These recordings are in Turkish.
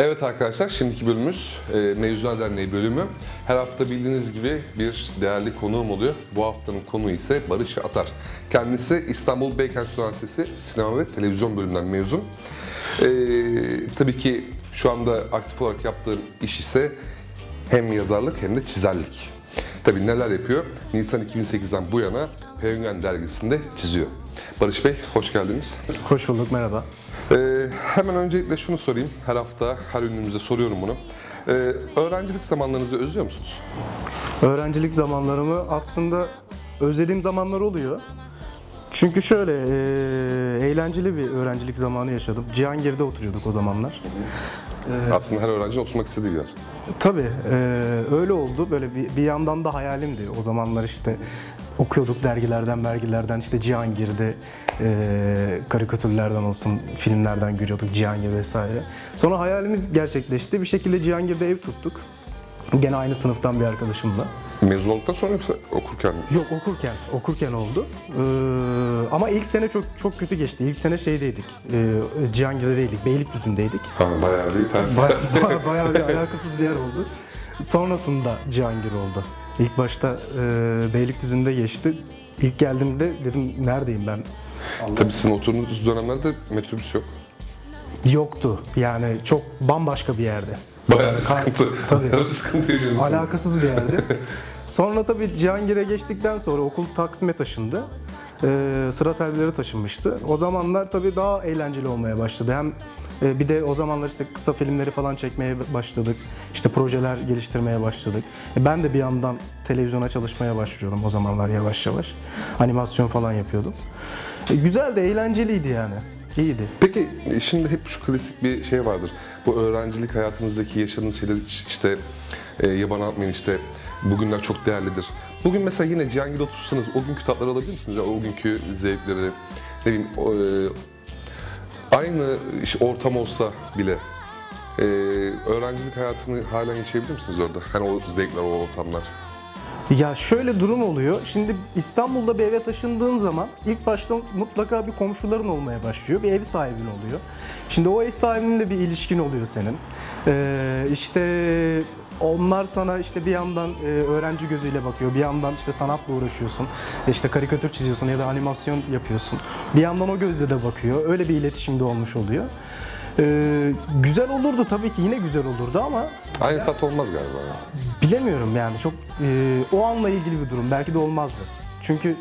Evet arkadaşlar, şimdiki bölümümüz e, Mevzular Derneği bölümü. Her hafta bildiğiniz gibi bir değerli konuğum oluyor. Bu haftanın konuğu ise Barış Atar. Kendisi İstanbul Beykent Üniversitesi Sinema ve Televizyon bölümünden mezun. E, tabii ki şu anda aktif olarak yaptığım iş ise hem yazarlık hem de çizerlik. Tabii neler yapıyor? Nisan 2008'den bu yana Penguen dergisinde çiziyor. Barış Bey, hoş geldiniz. Hoş bulduk, merhaba. Ee, hemen öncelikle şunu sorayım. Her hafta, her ünlümüze soruyorum bunu. Ee, öğrencilik zamanlarınızı özlüyor musunuz? Öğrencilik zamanlarımı aslında özlediğim zamanlar oluyor. Çünkü şöyle, eee, eğlenceli bir öğrencilik zamanı yaşadım. Cihangir'de oturuyorduk o zamanlar. Aslında her öğrenci oturmak istediği bir yer. Tabii eee, öyle oldu. Böyle bir, bir yandan da hayalimdi. O zamanlar işte okuyorduk dergilerden, dergilerden işte Cihangir'de eee karikatürlerden olsun, filmlerden görüyorduk Cihangir vesaire. Sonra hayalimiz gerçekleşti. Bir şekilde Cihangir'de ev tuttuk. Gene aynı sınıftan bir arkadaşımla. Mezun olduktan sonra yoksa okurken mi? Yok okurken, okurken oldu. Ee, ama ilk sene çok çok kötü geçti. İlk sene şeydeydik, e, Cihangir'de değildik, Beylikdüzü'ndeydik. Ha, bayağı bir ters. Baya, baya- bayağı bir alakasız bir yer oldu. Sonrasında Cihangir oldu. İlk başta e, Beylikdüzü'nde geçti. İlk geldiğimde dedim neredeyim ben? Tabii sizin oturduğunuz dönemlerde metrobüs yok. Yoktu. Yani çok bambaşka bir yerde. Bayağı bir sıkıntı. Tabii. Bayağı bir sıkıntı. Alakasız bir yerdi. Sonra tabii Cihangir'e geçtikten sonra okul Taksim'e taşındı. Ee, sıra servileri taşınmıştı. O zamanlar tabii daha eğlenceli olmaya başladı. Hem e, bir de o zamanlar işte kısa filmleri falan çekmeye başladık. İşte projeler geliştirmeye başladık. E, ben de bir yandan televizyona çalışmaya başlıyorum o zamanlar yavaş yavaş. Animasyon falan yapıyordum. E, güzeldi, eğlenceliydi yani. İyiydi. Peki e, şimdi hep şu klasik bir şey vardır. Bu öğrencilik hayatınızdaki yaşadığınız şeyler işte e, yaban atmayın işte bugünler çok değerlidir. Bugün mesela yine Cihangir'de otursanız o günkü tatları alabilir misiniz? Ya, o günkü zevkleri, ne bileyim e, aynı işte ortam olsa bile e, öğrencilik hayatını halen yaşayabilir misiniz orada? Hani o zevkler, o ortamlar. Ya şöyle durum oluyor. Şimdi İstanbul'da bir eve taşındığın zaman ilk başta mutlaka bir komşuların olmaya başlıyor. Bir ev sahibin oluyor. Şimdi o ev sahibinle bir ilişkin oluyor senin. Ee, işte onlar sana işte bir yandan e, öğrenci gözüyle bakıyor. Bir yandan işte sanatla uğraşıyorsun. İşte karikatür çiziyorsun ya da animasyon yapıyorsun. Bir yandan o gözle de bakıyor. Öyle bir iletişimde olmuş oluyor. Ee, güzel olurdu tabii ki yine güzel olurdu ama Aynı tat olmaz galiba. ya. Bilemiyorum yani çok e, o anla ilgili bir durum belki de olmazdı. Çünkü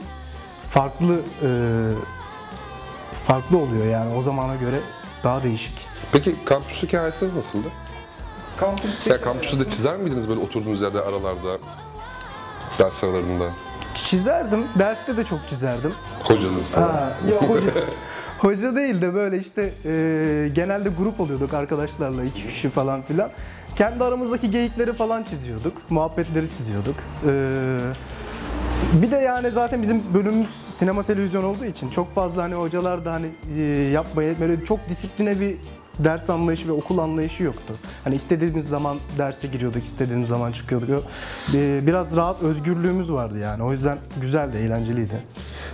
farklı e, farklı oluyor yani o zamana göre daha değişik. Peki kampüsteki hayatınız nasıldı? Kampüs Ya kampüste de çizer miydiniz böyle oturduğunuz yerde aralarda, ders aralarında? çizerdim. Derste de çok çizerdim. Hocanız falan. Ha, yok hoca, hoca değil de böyle işte e, genelde grup oluyorduk arkadaşlarla iki kişi falan filan. Kendi aramızdaki geyikleri falan çiziyorduk. Muhabbetleri çiziyorduk. E, bir de yani zaten bizim bölümümüz sinema televizyon olduğu için çok fazla hani hocalar da hani e, yapmaya böyle çok disipline bir ders anlayışı ve okul anlayışı yoktu. Hani istediğimiz zaman derse giriyorduk, istediğimiz zaman çıkıyorduk. Biraz rahat özgürlüğümüz vardı yani. O yüzden güzeldi, eğlenceliydi.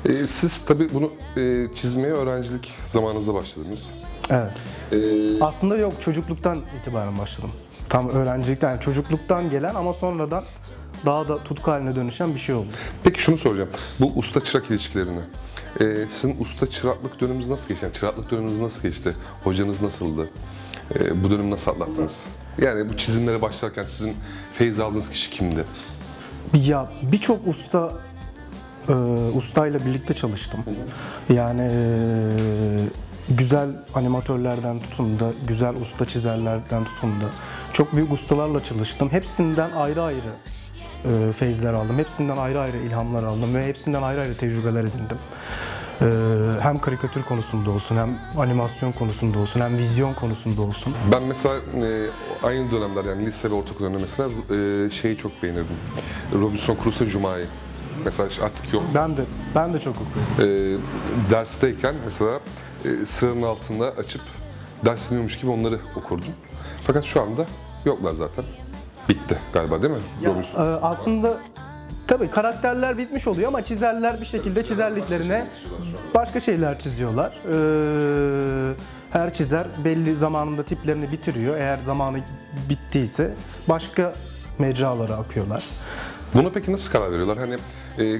Ee, siz tabii bunu e, çizmeye öğrencilik zamanınızda başladınız. Evet. Ee, Aslında yok çocukluktan itibaren başladım. Tam öğrencilikten, yani çocukluktan gelen ama sonradan daha da tutku haline dönüşen bir şey oldu. peki şunu soracağım. Bu usta çırak ilişkilerini. Ee, sizin usta çıraklık döneminiz nasıl geçti? Yani çıraklık döneminiz nasıl geçti? Hocanız nasıldı? Ee, bu dönemi nasıl atlattınız? Yani bu çizimlere başlarken sizin feyz aldığınız kişi kimdi? Ya birçok usta e, ustayla birlikte çalıştım. Yani e, güzel animatörlerden tutun da, güzel usta çizerlerden tutun da çok büyük ustalarla çalıştım. Hepsinden ayrı ayrı e, feyizler aldım. Hepsinden ayrı ayrı ilhamlar aldım ve hepsinden ayrı ayrı tecrübeler edindim. E, hem karikatür konusunda olsun, hem animasyon konusunda olsun, hem vizyon konusunda olsun. Ben mesela e, aynı dönemler yani lise ve ortaokul döneminde mesela e, şeyi çok beğenirdim. Robinson Crusoe Cuma'yı. Mesela artık yok. Ben de ben de çok okuyorum. e, dersteyken mesela e, sıranın altında açıp ders dinliyormuş gibi onları okurdum. Fakat şu anda yoklar zaten. Bitti galiba değil mi? Robinson. Ee, aslında tabii karakterler bitmiş oluyor ama çizerler bir şekilde çizerliklerine başka şeyler çiziyorlar. Ee, Her çizer belli zamanında tiplerini bitiriyor. Eğer zamanı bittiyse başka mecralara akıyorlar. Buna peki nasıl karar veriyorlar? Hani e,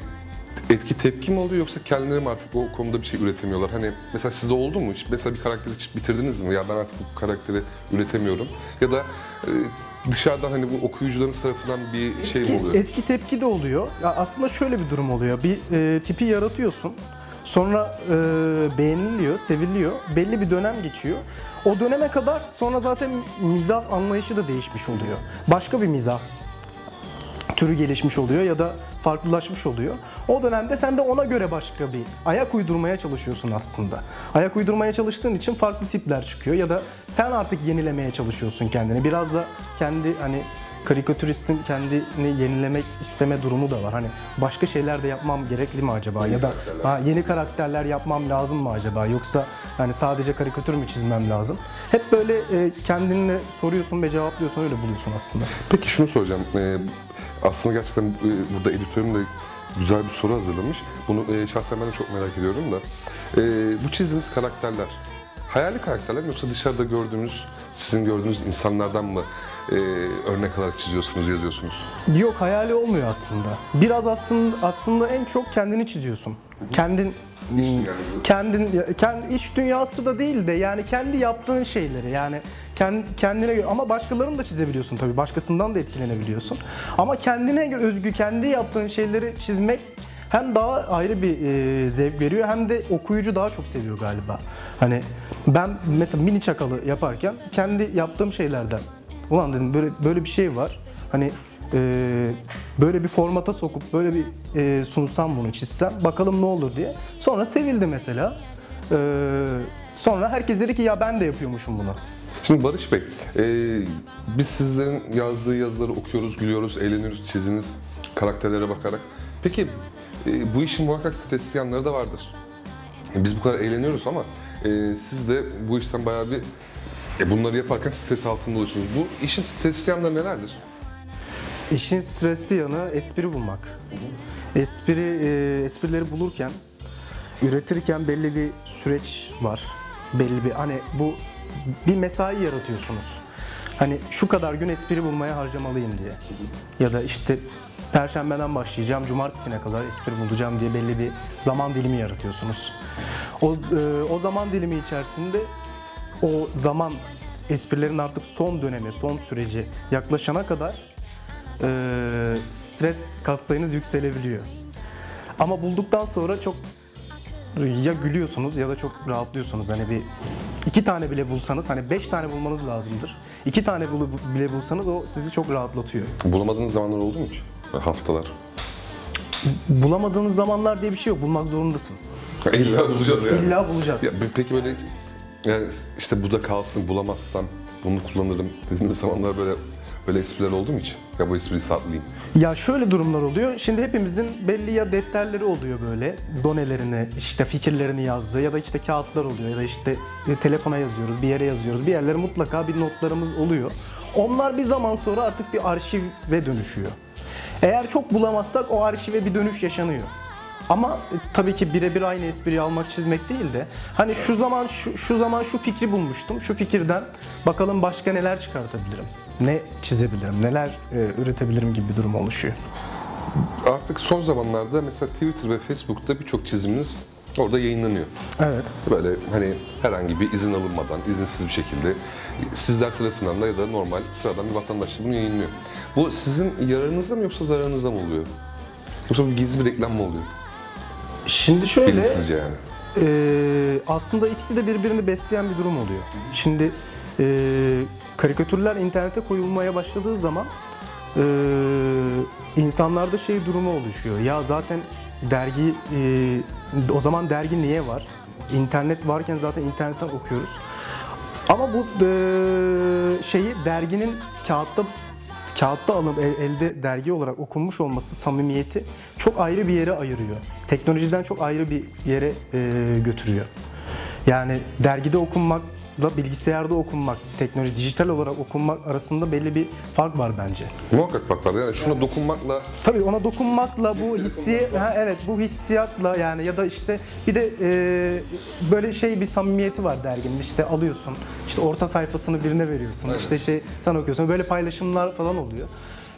etki tepki mi oluyor yoksa kendileri mi artık o konuda bir şey üretemiyorlar? Hani mesela sizde oldu mu? Hiç mesela bir karakteri bitirdiniz mi? Ya ben artık bu karakteri üretemiyorum. Ya da e, dışarıdan hani bu okuyucularınız tarafından bir şey mi oluyor? etki tepki de oluyor. Ya aslında şöyle bir durum oluyor. Bir e, tipi yaratıyorsun. Sonra e, beğeniliyor, seviliyor. Belli bir dönem geçiyor. O döneme kadar sonra zaten mizah anlayışı da değişmiş oluyor. Başka bir mizah türü gelişmiş oluyor ya da farklılaşmış oluyor. O dönemde sen de ona göre başka bir ayak uydurmaya çalışıyorsun aslında. Ayak uydurmaya çalıştığın için farklı tipler çıkıyor ya da sen artık yenilemeye çalışıyorsun kendini. Biraz da kendi hani karikatüristin kendini yenilemek isteme durumu da var. Hani başka şeyler de yapmam gerekli mi acaba ya da karakterler. ha, yeni karakterler yapmam lazım mı acaba yoksa hani sadece karikatür mü çizmem lazım? Hep böyle e, kendinle soruyorsun ve cevaplıyorsun öyle buluyorsun aslında. Peki şunu soracağım. Ee, aslında gerçekten e, burada editörüm de güzel bir soru hazırlamış. Bunu e, şahsen ben de çok merak ediyorum da. E, bu çizdiğiniz karakterler hayali karakterler mi yoksa dışarıda gördüğünüz, sizin gördüğünüz insanlardan mı örnek alarak çiziyorsunuz, yazıyorsunuz? Yok hayali olmuyor aslında. Biraz aslında aslında en çok kendini çiziyorsun. Kendin kendin ya- kendi iç dünyası da değil de yani kendi yaptığın şeyleri yani kendi, kendine göre ama başkalarını da çizebiliyorsun tabii. Başkasından da etkilenebiliyorsun. Ama kendine özgü kendi yaptığın şeyleri çizmek hem daha ayrı bir e, zevk veriyor hem de okuyucu daha çok seviyor galiba. Hani ben mesela mini çakalı yaparken kendi yaptığım şeylerden ulan dedim böyle böyle bir şey var. Hani e, böyle bir formata sokup böyle bir e, sunsam bunu çizsem bakalım ne olur diye. Sonra sevildi mesela. E, sonra herkes dedi ki ya ben de yapıyormuşum bunu. Şimdi Barış Bey, e, biz sizlerin yazdığı yazıları okuyoruz, gülüyoruz, eğleniyoruz, çiziniz karakterlere bakarak. Peki e, bu işin muhakkak stresli yanları da vardır. E, Biz bu kadar eğleniyoruz ama e, siz de bu işten bayağı bir e, bunları yaparken stres altında oluyorsunuz. Bu işin stresli yanları nelerdir? İşin stresli yanı espri bulmak. Espri e, esprileri bulurken, üretirken belli bir süreç var. Belli bir hani bu bir mesai yaratıyorsunuz. Hani şu kadar gün espri bulmaya harcamalıyım diye. Ya da işte perşembeden başlayacağım, cumartesine kadar espri bulacağım diye belli bir zaman dilimi yaratıyorsunuz. O e, o zaman dilimi içerisinde o zaman esprilerin artık son dönemi, son süreci yaklaşana kadar e, stres katsayınız yükselebiliyor. Ama bulduktan sonra çok ya gülüyorsunuz ya da çok rahatlıyorsunuz. Hani bir iki tane bile bulsanız hani beş tane bulmanız lazımdır. İki tane bile bulsanız o sizi çok rahatlatıyor. Bulamadığınız zamanlar oldu mu hiç? Haftalar. Bulamadığınız zamanlar diye bir şey yok. Bulmak zorundasın. İlla bulacağız yani. İlla bulacağız. Ya, peki böyle yani işte bu da kalsın bulamazsam bunu kullanırım dediğiniz zamanlar böyle böyle espriler oldu mu hiç? Ya bu espriyi saklayayım. Ya şöyle durumlar oluyor. Şimdi hepimizin belli ya defterleri oluyor böyle. Donelerini, işte fikirlerini yazdığı ya da işte kağıtlar oluyor ya da işte e, telefona yazıyoruz, bir yere yazıyoruz. Bir yerlere mutlaka bir notlarımız oluyor. Onlar bir zaman sonra artık bir arşive dönüşüyor. Eğer çok bulamazsak o arşive bir dönüş yaşanıyor. Ama e, tabii ki birebir aynı espriyi almak çizmek değil de hani şu zaman şu, şu zaman şu fikri bulmuştum. Şu fikirden bakalım başka neler çıkartabilirim. Ne çizebilirim, neler e, üretebilirim gibi bir durum oluşuyor. Artık son zamanlarda mesela Twitter ve Facebook'ta birçok çiziminiz orada yayınlanıyor. Evet. Böyle hani herhangi bir izin alınmadan, izinsiz bir şekilde sizler tarafından da ya da normal sıradan bir vatandaş bunu yayınlıyor. Bu sizin yararınıza mı yoksa zararınıza mı oluyor? Yoksa bir gizli bir reklam mı oluyor? Şimdi şöyle Bilinçsizce yani. e, aslında ikisi de birbirini besleyen bir durum oluyor. Şimdi e, karikatürler internete koyulmaya başladığı zaman e, insanlarda şey durumu oluşuyor. Ya zaten dergi e, o zaman dergi niye var? İnternet varken zaten internetten okuyoruz. Ama bu e, şeyi derginin kağıtta kağıtta alınıp el- elde dergi olarak okunmuş olması samimiyeti çok ayrı bir yere ayırıyor. Teknolojiden çok ayrı bir yere e, götürüyor. Yani dergide okunmak bilgisayarda okunmak, teknoloji, dijital olarak okunmak arasında belli bir fark var bence. Muhakkak bak var. Yani şuna dokunmakla Tabii ona dokunmakla bu hissi, ha, evet bu hissiyatla yani ya da işte bir de e, böyle şey bir samimiyeti var derginin işte alıyorsun işte orta sayfasını birine veriyorsun Evet. işte şey sen okuyorsun böyle paylaşımlar falan oluyor.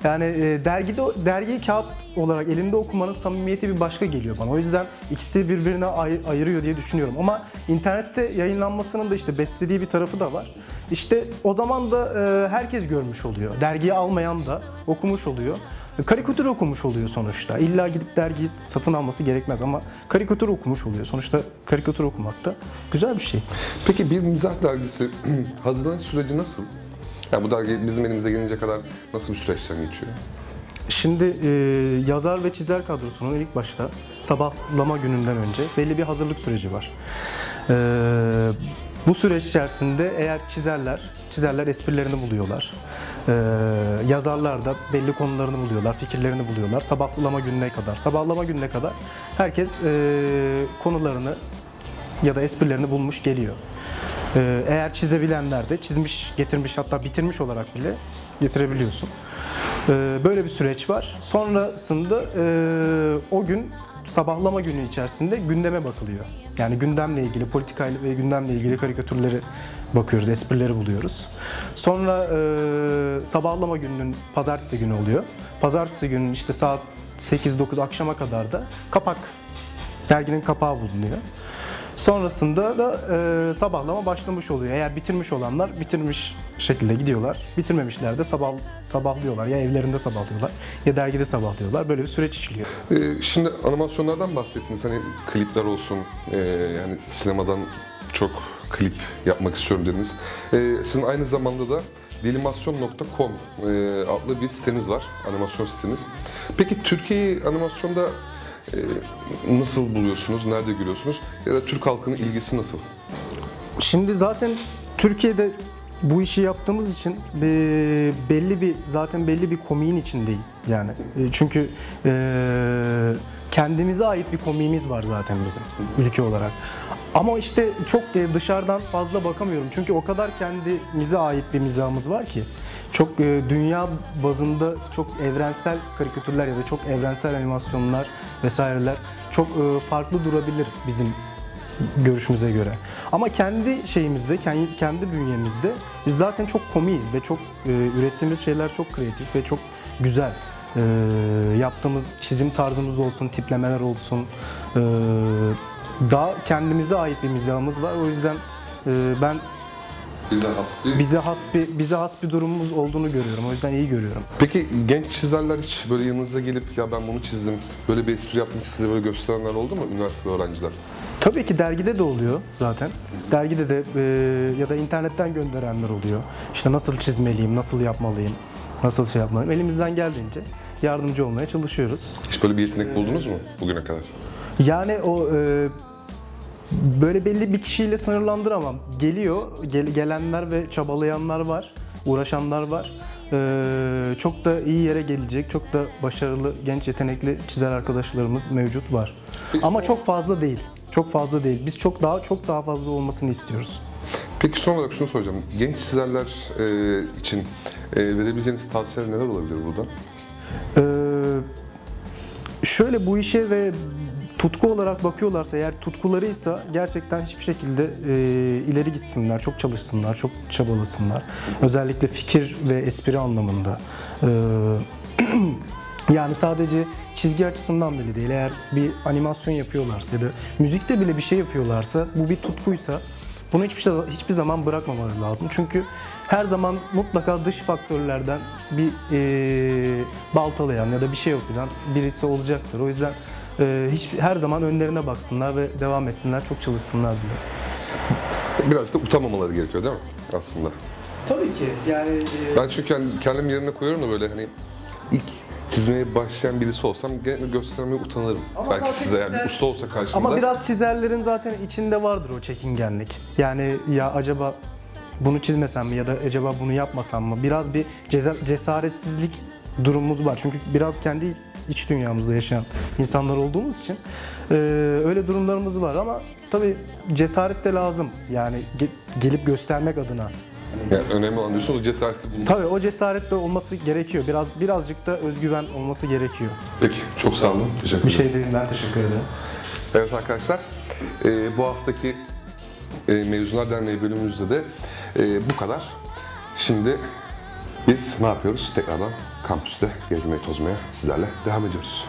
Yani e, dergide dergiyi kağıt olarak elinde okumanın samimiyeti bir başka geliyor bana. O yüzden ikisi birbirine ay- ayırıyor diye düşünüyorum. Ama internette yayınlanmasının da işte beslediği bir tarafı da var. İşte o zaman da e, herkes görmüş oluyor. Dergiyi almayan da okumuş oluyor. Karikatür okumuş oluyor sonuçta. İlla gidip dergiyi satın alması gerekmez ama karikatür okumuş oluyor. Sonuçta karikatür okumak da güzel bir şey. Peki bir mizah dergisi hazırlanış süreci nasıl? Yani bu dergi bizim elimize gelince kadar nasıl bir süreçten geçiyor? Şimdi e, yazar ve çizer kadrosunun ilk başta sabahlama gününden önce belli bir hazırlık süreci var. E, bu süreç içerisinde eğer çizerler, çizerler esprilerini buluyorlar. E, yazarlar da belli konularını buluyorlar, fikirlerini buluyorlar. Sabahlama gününe kadar, sabahlama gününe kadar herkes e, konularını ya da esprilerini bulmuş geliyor. Ee, Eğer çizebilenler de çizmiş, getirmiş hatta bitirmiş olarak bile getirebiliyorsun. Ee, Böyle bir süreç var. Sonrasında e, o gün sabahlama günü içerisinde gündeme bakılıyor. Yani gündemle ilgili, politikayla ve gündemle ilgili karikatürleri bakıyoruz, esprileri buluyoruz. Sonra e, sabahlama gününün pazartesi günü oluyor. Pazartesi günün işte saat 8-9 akşama kadar da kapak derginin kapağı bulunuyor. Sonrasında da e, sabahlama başlamış oluyor. Eğer bitirmiş olanlar bitirmiş şekilde gidiyorlar. Bitirmemişler de sabah sabahlıyorlar. Ya evlerinde sabahlıyorlar ya dergide sabahlıyorlar. Böyle bir süreç işliyor. Ee, şimdi animasyonlardan bahsettiniz. Hani klipler olsun, ee, yani sinemadan çok klip yapmak istiyorum dediniz. Ee, sizin aynı zamanda da dilimasyon.com ee, adlı bir siteniz var, animasyon siteniz. Peki Türkiye'yi animasyonda nasıl buluyorsunuz, nerede görüyorsunuz ya da Türk halkının ilgisi nasıl? Şimdi zaten Türkiye'de bu işi yaptığımız için bir- belli bir zaten belli bir komiğin içindeyiz yani. E, Çünkü e, kendimize ait bir komiğimiz var zaten bizim ülke olarak. Ama işte çok e, dışarıdan fazla bakamıyorum. Çünkü o kadar kendimize ait bir mizahımız var ki. Çok e, dünya bazında çok evrensel karikatürler ya da çok evrensel animasyonlar vesaireler çok e, farklı durabilir bizim görüşümüze göre. Ama kendi şeyimizde, kendi, bünyemizde biz zaten çok komiyiz ve çok e, ürettiğimiz şeyler çok kreatif ve çok güzel. E, yaptığımız çizim tarzımız olsun, tiplemeler olsun. e, daha kendimize ait bir mizahımız var. O yüzden e, ben Bize has bir... bize has bir bize has bir durumumuz olduğunu görüyorum. O yüzden iyi görüyorum. Peki genç çizerler hiç böyle yanınıza gelip ya ben bunu çizdim, böyle bir espri yaptım size böyle gösterenler oldu mu üniversite öğrenciler? Tabii ki dergide de oluyor zaten. Dergide de e, ya da internetten gönderenler oluyor. İşte nasıl çizmeliyim, nasıl yapmalıyım, nasıl şey yapmalıyım. Elimizden geldiğince yardımcı olmaya çalışıyoruz. Hiç böyle bir yetenek buldunuz mu bugüne kadar? Yani o e, böyle belli bir kişiyle sınırlandıramam. Geliyor, gel- gelenler ve çabalayanlar var, uğraşanlar var. E, çok da iyi yere gelecek, çok da başarılı, genç, yetenekli çizer arkadaşlarımız mevcut var. Ama çok fazla değil. Çok fazla değil. Biz çok daha çok daha fazla olmasını istiyoruz. Peki son olarak şunu soracağım. Genç çizerler e, için e, verebileceğiniz tavsiyeler neler olabilir burada? Ee, şöyle bu işe ve tutku olarak bakıyorlarsa eğer tutkularıysa gerçekten hiçbir şekilde e, ileri gitsinler, çok çalışsınlar, çok çabalasınlar. Özellikle fikir ve espri anlamında. Ee, yani sadece çizgi açısından bile değil. Eğer bir animasyon yapıyorlarsa ya da müzikte bile bir şey yapıyorlarsa bu bir tutkuysa bunu hiçbir şey, hiçbir zaman bırakmamaları lazım. Çünkü her zaman mutlaka dış faktörlerden bir e, baltalayan ya da bir şey okuyan birisi olacaktır. O yüzden e, hiç her zaman önlerine baksınlar ve devam etsinler, çok çalışsınlar diye. Biraz da utanmamaları gerekiyor değil mi aslında? Tabii ki. Yani e, Ben çünkü kendim, kendim yerine koyuyorum da böyle hani ilk çizmeye başlayan birisi olsam gene göstermeye utanırım. Ama zaten Belki size yani güzel- usta olsa karşımda. Ama biraz çizerlerin zaten içinde vardır o çekingenlik. Yani ya acaba bunu çizmesem mi ya da acaba bunu yapmasam mı? Biraz bir ceza- cesaretsizlik durumumuz var. Çünkü biraz kendi iç dünyamızda yaşayan insanlar olduğumuz için e, öyle durumlarımız var ama tabii cesaret de lazım. Yani ge- gelip göstermek adına. Yani önemli olan diyorsunuz cesareti bulmak. Tabii o cesaret de olması gerekiyor. Biraz birazcık da özgüven olması gerekiyor. Peki çok sağ olun. Teşekkür Bir ederim. şey değil ben teşekkür ederim. Evet arkadaşlar, e, bu haftaki e, Mezunlar Derneği bölümümüzde de e, bu kadar. Şimdi biz ne yapıyoruz? Tekrardan kampüste gezmeye tozmaya sizlerle devam ediyoruz.